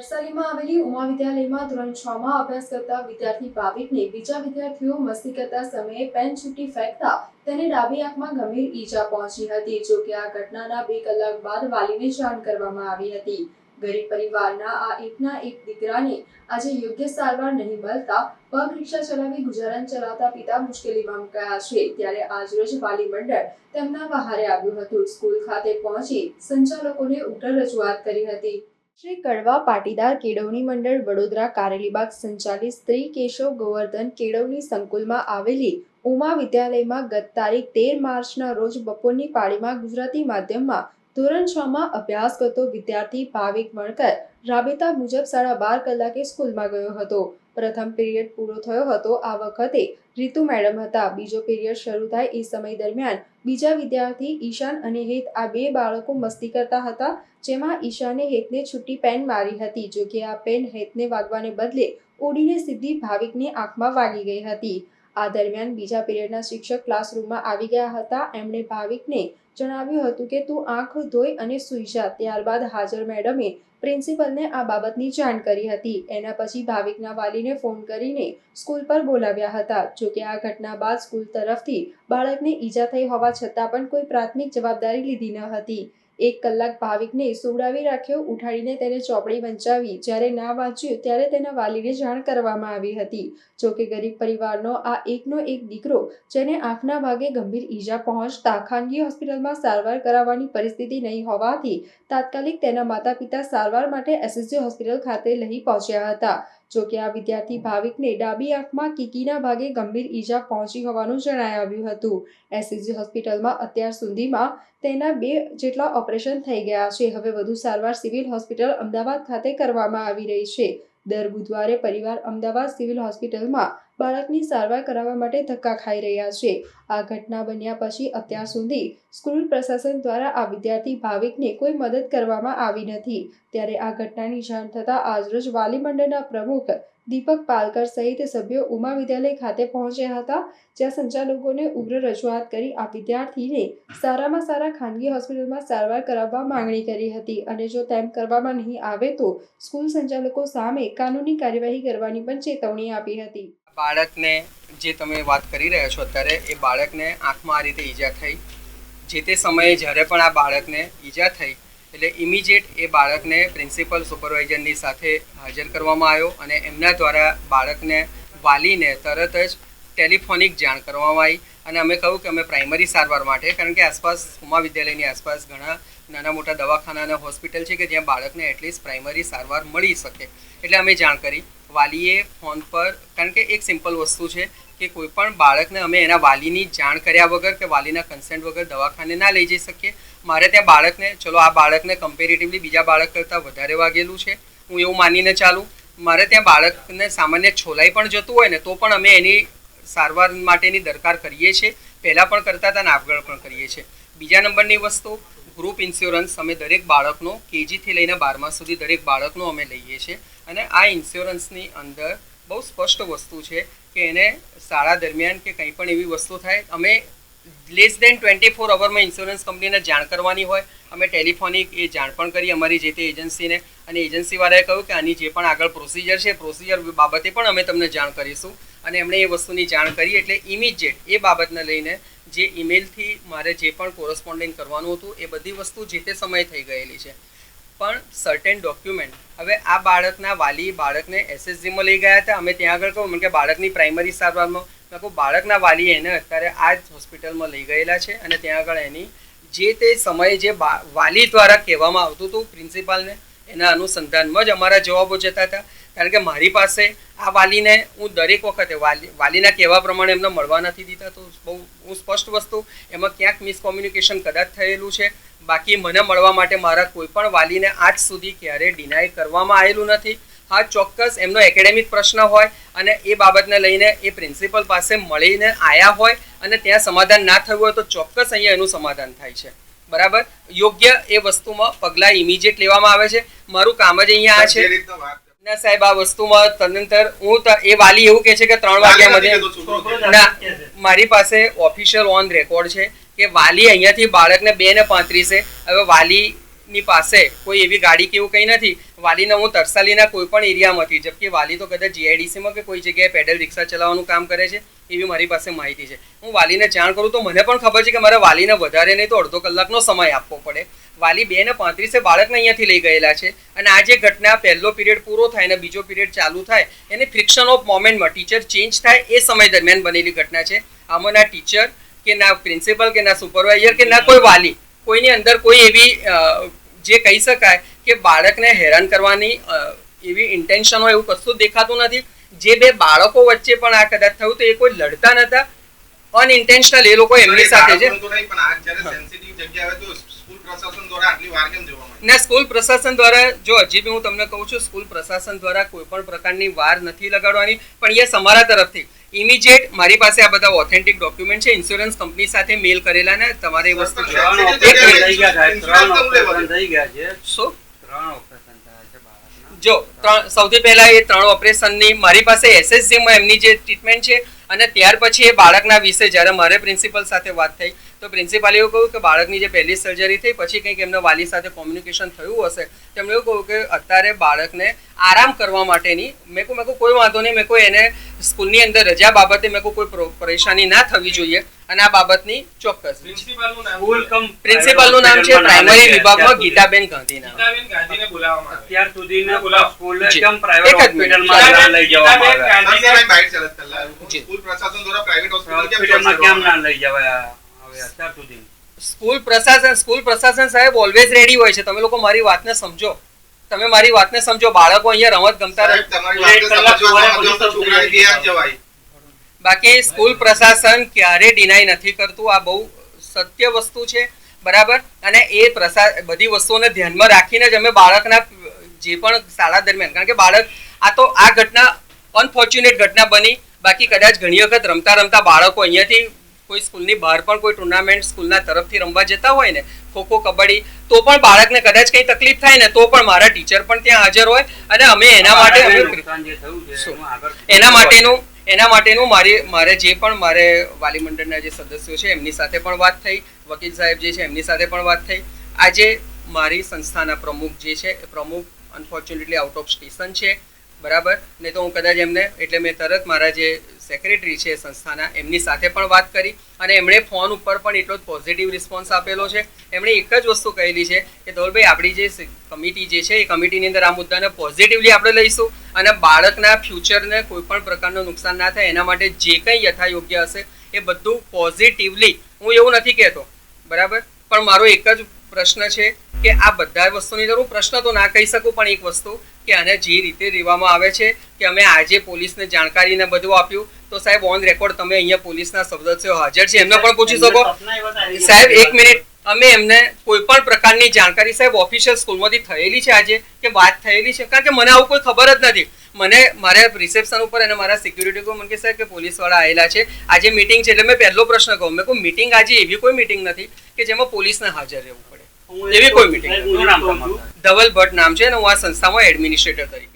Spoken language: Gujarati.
નર્સરીમાં આવેલી ઉમા વિદ્યાલયમાં ધોરણ છ માં અભ્યાસ કરતા વિદ્યાર્થી ભાવિકને બીજા વિદ્યાર્થીઓ મસ્તી કરતા સમયે પેન છૂટી ફેંકતા તેને ડાબી આંખમાં ગંભીર ઈજા પહોંચી હતી, જો કે આ ઘટનાના બે કલાક બાદ વાલીને જાણ કરવામાં આવી હતી. ગરીબ પરિવારના આ એકના એક દીકરાને આજે યોગ્ય સારવાર નહીં મળતા પગ રિક્ષા ચલાવી ગુજરાન ચલાવતા પિતા મુશ્કેલીમાં મુકાયા છે. ત્યારે આજરોજ વાલી મંડળ તેમના વહારે આવ્યું હતું. સ્કૂલ ખાતે પહોંચી સંચાલકોને ઉગ્ર રજૂઆત કરી હતી. શ્રી કડવા પાટીદાર કેળવણી મંડળ વડોદરા કારેલીબાગ સંચાલિત સ્ત્રી કેશવ ગોવર્ધન કેળવણી સંકુલમાં આવેલી ઉમા વિદ્યાલયમાં ગત તારીખ તેર માર્ચના રોજ બપોરની પાળીમાં ગુજરાતી માધ્યમમાં ધોરણ છ માં અભ્યાસ કરતો વિદ્યાર્થી ભાવિક મણકર રાબેતા મુજબ સાડા બાર કલાકે સ્કૂલમાં ગયો હતો. પ્રથમ પીરિયડ પૂરો થયો હતો. આ વખતે રીતુ મેડમ હતા. બીજો પીરિયડ શરૂ થાય એ સમય દરમિયાન બીજા વિદ્યાર્થી ઈશાન અને હેત આ બે બાળકો મસ્તી કરતા હતા, જેમાં ઈશાને હેતને છૂટી પેન મારી હતી જો કે આ પેન હેતને વાગવાને બદલે ઉડીને સીધી ભાવિકની આંખમાં વાગી ગઈ હતી. આ દરમિયાન બીજા પીરિયડના શિક્ષક ક્લાસરૂમમાં આવી ગયા હતા. એમણે ભાવિકને જણાવ્યું હતું કે, તું આંખ ધોઈ અને સૂઈ જા. ત્યારબાદ હાજર મેડમે પ્રિન્સિપલને આ બાબતની જાણ કરી હતી. એના પછી ભાવિકના વાલીને ફોન કરીને સ્કૂલ પર બોલાવ્યા હતા. જો કે આ ઘટના બાદ સ્કૂલ તરફથી બાળકને ઈજા થઈ હોવા છતાં પણ કોઈ પ્રાથમિક જવાબદારી લીધી ન હતી. એક કલાક ભાવિકને સુવડાવી રાખ્યો, ઉઠાડીને તેને ચોપડી વંચાવી. જ્યારે ના વાંચ્યું, ત્યારે તેના વાલીને જાણ કરવામાં આવી હતી. જો કે ગરીબ પરિવારનો આ એકનો એક દીકરો, જેને આંખના ભાગે ગંભીર ઈજા પહોંચતા ખાનગી હોસ્પિટલમાં સારવાર કરાવવાની પરિસ્થિતિ નહીં હોવાથી તાત્કાલિક તેના માતા પિતા સારવાર માટે એસએસજી હોસ્પિટલ ખાતે લઈ પહોંચ્યા હતા. જો કે આ વિદ્યાર્થી ભાવિકને ડાબી આંખમાં કીકીના ભાગે ગંભીર ઈજા પહોંચી હોવાનું જણાઈ આવ્યું હતું. એસસીજી હોસ્પિટલમાં અત્યાર સુધીમાં તેના બે જેટલા ઓપરેશન થઈ ગયા છે. હવે વધુ સારવાર સિવિલ હોસ્પિટલ અમદાવાદ ખાતે કરવામાં આવી રહી છે. દર બુધવારે પરિવાર અમદાવાદ સિવિલ હોસ્પિટલમાં બાળકની સારવાર કરાવવા માટે ધક્કા ખાઈ રહ્યા છે. આ ઘટના બન્યા પછી અત્યાર સુધી સ્કૂલ પ્રશાસન દ્વારા આ વિદ્યાર્થી ભાવિકને કોઈ મદદ કરવામાં આવી નથી. ત્યારે આ ઘટનાની જાણ થતાં આજરોજ વાલી મંડળના પ્રમુખ દીપક પાલકર સહિત સભ્યો ઉમા વિદ્યાલય ખાતે પહોંચ્યા હતા, જ્યાં સંચાલકોને ઉગ્ર રજૂઆત કરી આ વિદ્યાર્થીને સારામાં સારા ખાનગી હોસ્પિટલમાં સારવાર કરાવવા માંગણી કરી હતી. અને જો તેમ કરવામાં નહીં આવે તો સ્કૂલ સંચાલકો સામે કાનૂની કાર્યવાહી કરવાની પણ ચેતવણી આપી હતી. બાળકને જે તમે વાત કરી રહ્યા છો, અત્યારે એ બાળકને આંખમાં આ રીતે ઈજા થઈ. જે તે સમયે જ્યારે પણ આ બાળકને ઈજા થઈ, એટલે ઇમિજિએટ એ બાળકને પ્રિન્સિપલ સુપરવાઇઝરની સાથે હાજર કરવામાં આવ્યો અને એમના દ્વારા બાળકને વાલીને તરત જ ટેલિફોનિક જાણ કરવામાં આવી. અને અમે કહ્યું કે અમે પ્રાઇમરી સારવાર માટે, કારણ કે આસપાસ, ઉમા વિદ્યાલયની આસપાસ ઘણા નાના મોટા દવાખાના અને હોસ્પિટલ છે કે જ્યાં બાળકને એટલીસ્ટ પ્રાઇમરી સારવાર મળી શકે. એટલે અમે જાણ કરી. વાલીએ ફોન પર, કારણ કે એક સિમ્પલ વસ્તુ છે કે કોઈ પણ બાળકને અમે એના વાલીની જાણ કર્યા વગર કે વાલીના કન્સેન્ટ વગર દવાખાને ના લઈ જઈ શકીએ. મારે ત્યાં બાળકને, ચલો આ બાળકને કમ્પેરેટિવલી બીજા બાળક કરતાં વધારે વાગેલું છે. હું એવું માનીને ચાલું. મારે ત્યાં બાળકને સામાન્ય છોલાઈ પણ જતું હોય ને, તો પણ અમે એની સારવાર માટેની દરકાર કરીએ છીએ. પહેલાં પણ કરતા હતા ને આગળ પણ કરીએ છીએ. બીજા નંબરની વસ્તુ ગ્રુપ ઇન્સ્યોરન્સ અમે દરેક બાળકનો કેજીથી લઈને બારમા સુધી દરેક બાળકનો અમે લઈએ છીએ. અને આ ઇન્સ્યોરન્સની અંદર બહુ સ્પષ્ટ વસ્તુ છે કે એને શાળા દરમિયાન કે કંઈ પણ એવી વસ્તુ થાય, અમે લેસ દેન ટ્વેન્ટી ફોર અવરમાં ઇન્સ્યોરન્સ કંપનીને જાણ કરવાની હોય. અમે ટેલિફોનિક એ જાણ પણ કરી અમારી જે તે એજન્સીને અને એજન્સીવાળાએ કહ્યું કે આની જે પણ આગળ પ્રોસિજર છે પ્રોસિજર બાબતે પણ અમે તમને જાણ કરીશું. અને એમણે એ વસ્તુની જાણ કરી એટલે ઇમિજિએટ એ બાબતને લઈને જે ઈમેલથી મારે જે પણ કોરસ્પોન્ડિંગ કરવાનું હતું, એ બધી વસ્તુ જે તે સમયે થઈ ગયેલી છે. પણ સર્ટેન ડોક્યુમેન્ટ હવે આ બાળકના વાલી બાળકને એસએસજીમાં લઈ ગયા હતા. અમે ત્યાં આગળ કહું કે બાળકની પ્રાઇમરી સારવારમાં મેં. કહું બાળકના વાલીએ એને અત્યારે આ જ હોસ્પિટલમાં લઈ ગયેલા છે અને ત્યાં આગળ એની જે તે સમયે જે બા- વાલી દ્વારા કહેવામાં આવતું હતું, પ્રિન્સિપાલને, એના અનુસંધાનમાં જ અમારા જવાબો જતા હતા. કારણ કે મારી પાસે આ વાલીને હું દરેક વખતે, વાલી, વાલીના કહેવા પ્રમાણે એમને મળવા નથી દીધા, તો બહુ હું સ્પષ્ટ વસ્તુ એમાં ક્યાંક મિસકોમ્યુનિકેશન કદાચ થયેલું છે. બાકી મને મળવા માટે મારા કોઈપણ વાલીને આજ સુધી ક્યારેય ડિનાય કરવામાં આવેલું નથી. હા ચોક્કસ એમનો એકેડેમિક પ્રશ્ન હોય અને એ બાબતને લઈને એ પ્રિન્સિપલ પાસે મળીને આવ્યા હોય અને ત્યાં સમાધાન ના થયું હોય તો ચોક્કસ અહીંયા એનું સમાધાન થાય છે. બરાબર? યોગ્ય એ વસ્તુમાં પગલાં ઇમિજિએટ લેવામાં આવે છે. મારું કામ જ અહીંયા આ છે. ના સાહેબ આ વસ્તુમાં તદંતર હું એ વાલી એવું કહે છે કે ત્રણ વાગ્યા મધ્ય ના મારી પાસે ઓફિશિયલ ઓન રેકોર્ડ છે કે વાલી અહીંયાથી બાળકને બે ને પાંત્રીસે. હવે વાલીની પાસે કોઈ એવી ગાડી કે એવું કંઈ નથી. વાલીને હું તરસાલીના કોઈ પણ એરિયામાંથી જબકે વાલી તો કદાચ જીઆઈડીસીમાં કે કોઈ જગ્યાએ પેડલ રિક્ષા ચલાવવાનું કામ કરે છે, એવી મારી પાસે માહિતી છે. હું વાલીને જાણ કરું તો મને પણ ખબર છે કે મારે વાલીને વધારે નહીં તો અડધો કલાકનો સમય આપવો પડે. વાલી બે ને પાંત્રીસે બાળકને અહીંયાથી લઈ ગયેલા છે. અને આ જે ઘટના પહેલો પીરિયડ પૂરો થાય અને બીજો પીરિયડ ચાલુ થાય એને ફ્રિક્શન ઓફ મોમેન્ટમાં ટીચર ચેન્જ થાય એ સમય દરમિયાન બનેલી ઘટના છે. આમાં ના ટીચર કે ના પ્રિન્સિપલ કે ના સુપરવાઇઝર કે ના કોઈ વાલી કોઈની અંદર કોઈ એવી જે કહી શકાય કે બાળકને હેરાન કરવાની એવી ઇન્ટેન્શન હોય એવું કશું જ દેખાતું નથી. જે બે બાળકો વચ્ચે પણ આ કદાચ થયું તો એ કોઈ લડતા નતા. અનઇન્ટેન્શનલ એ લોકો એમની સાથે છે. પ્રશાસન દ્વારા આટલી વાર કેમ જોવા મળી? ના સ્કૂલ પ્રશાસન દ્વારા જો હજી બી હું તમને કહું છું સ્કૂલ પ્રશાસન દ્વારા કોઈ પણ પ્રકારની વાર નથી લગાડવાની. પણ યસ અમારા તરફથી ઇમિડિયેટ મારી પાસે આ બધા ઓથેન્ટિક ડોક્યુમેન્ટ છે. ઇન્સ્યોરન્સ કંપની સાથે મેલ કરેલા ને તમારે એ વસ્તુ જો ત્રણ સૌથી પહેલા એ ત્રણ ઓપરેશનની મારી પાસે એસએસજીમાં એમની જે ટ્રીટમેન્ટ છે અને ત્યાર પછી એ બાળકના વિશે જ્યારે મારે પ્રિન્સિપલ સાથે વાત થઈ તો પ્રિન્સિપાલે એવું કહ્યું કે બાળકની જે પહેલી સર્જરી થઈ પછી કંઈક એમના વાલી સાથે કોમ્યુનિકેશન થયું હશે તેમણે એવું કહ્યું કે અત્યારે બાળકને આરામ કરવા માટેની મેં કહું મેં કહું કોઈ વાંધો નહીં મેં કોઈ એને સ્કૂલની અંદર રજા બાબતે મેં કહું કોઈ પ્રો- પરેશાની ના થવી જોઈએ અને આ બાબતની ચોક્કસ પ્રિન્સિપાલનું નામ સ્કૂલ કમ પ્રિન્સિપાલનું નામ છે પ્રાઇમરી વિભાગમાં ગીતાબેન ગાંધીના ગીતાબેન ગાંધીને બોલાવવામાં આવે. અત્યાર સુધી. સ્કૂલે. કેમ પ્રાઇવેટ હોસ્પિટલમાં લઈ જવામાં ગીતાબેન આવ્યા ગાંધીને બાઇટ ચાલત કરેલા. જી. સ્કૂલ પ્રશાસન દ્વારા પ્રાઇવેટ હોસ્પિટલમાં કેમ ના લઈ જવાયા હવે અત્યાર સુધી. સ્કૂલ પ્રશાસન સ્કૂલ પ્રશાસન સાહેબ ઓલવેઝ રેડી હોય છે. તમે લોકો મારી વાતને સમજો. તમે મારી વાતને સમજો. બાળકો અહીંયા રમત ગમતા. બાકી સ્કૂલ પ્રશાસન ક્યારે ડિનાય નથી કરતું. આ બહુ સત્ય વસ્તુ છે. બરાબર? અને એ પ્રસા બધી વસ્તુઓને ધ્યાનમાં રાખીને જ અમે બાળકના જે પણ શાળા દરમિયાન કારણ કે બાળક આ તો આ ઘટના અનફોર્ચ્યુનેટ ઘટના બની. બાકી કદાચ ઘણી વખત રમતા રમતા બાળકો અહીંયાથી કોઈ સ્કૂલની બહાર પણ કોઈ ટુર્નામેન્ટ સ્કૂલના તરફથી રમવા જતા હોય ને ખોખો કબડ્ડી તો પણ બાળકને કદાચ કંઈ તકલીફ થાય ને તો પણ મારા ટીચર પણ ત્યાં હાજર હોય અને અમે એના માટે એના માટેનું એના માટેનું મારી મારે જે પણ મારે વાલી મંડળના જે સદસ્યો છે એમની સાથે પણ વાત થઈ. વકીલ સાહેબ જે છે એમની સાથે પણ વાત થઈ. આજે મારી સંસ્થાના પ્રમુખ જે છે એ પ્રમુખ અનફોર્ચ્યુનેટલી આઉટ ઓફ સ્ટેશન છે. બરાબર? નહીં તો હું કદાચ એમને, એટલે મેં તરત મારા જે સેક્રેટરી છે સંસ્થાના, એમની સાથે પણ વાત કરી અને એમણે ફોન ઉપર પણ એટલો જ પોઝિટિવ રિસ્પોન્સ આપેલો છે. એમણે એક જ વસ્તુ કહેલી છે કે ધોલભાઈ આપણી જે કમિટી જે છે એ કમિટીની અંદર આ મુદ્દાને પોઝિટિવલી આપણે લઈશું અને બાળકના ફ્યુચરને કોઈ પણ પ્રકારનું નુકસાન ના થાય, એના માટે જે કંઈ યથાયોગ્ય હશે એ બધું પોઝિટિવલી હું એવું નથી કહેતો. બરાબર? પણ મારો એક જ પ્રશ્ન છે કે આ બધા વસ્તુની જરૂર. પ્રશ્ન તો ના કહી શકું, પણ એક વસ્તુ કે આને જે રીતે લેવામાં આવે છે કે અમે આજે પોલીસને જાણકારીને બધું આપ્યું, તો સાહેબ ઓન રેકોર્ડ તમે અહીંયા પોલીસના સદસ્યો હાજર છે. એમને પણ પૂછી શકો. સાહેબ, એક મિનિટ અમે એમને કોઈ પણ પ્રકારની જાણકારી, સાહેબ ઓફિશિયલ સ્કૂલમાંથી થયેલી છે આજે કે વાત થયેલી છે? કારણ કે મને આવું કોઈ ખબર જ નથી. મને મારે રિસેપ્શન ઉપર અને મારા સિક્યુરિટી કોઈ મને કે સાહેબ કે પોલીસવાળા આવેલા છે. આજે મિટિંગ છે એટલે મેં પહેલો પ્રશ્ન કહું. મેં કોઈ મિટિંગ આજે એવી કોઈ મિટિંગ નથી કે જેમાં પોલીસને હાજર રહેવું પડે. એવી કોઈ મીટિંગ ધવલ ભટ્ટ નામ છે અને હું આ સંસ્થામાં એડમિનિસ્ટ્રેટર તરીકે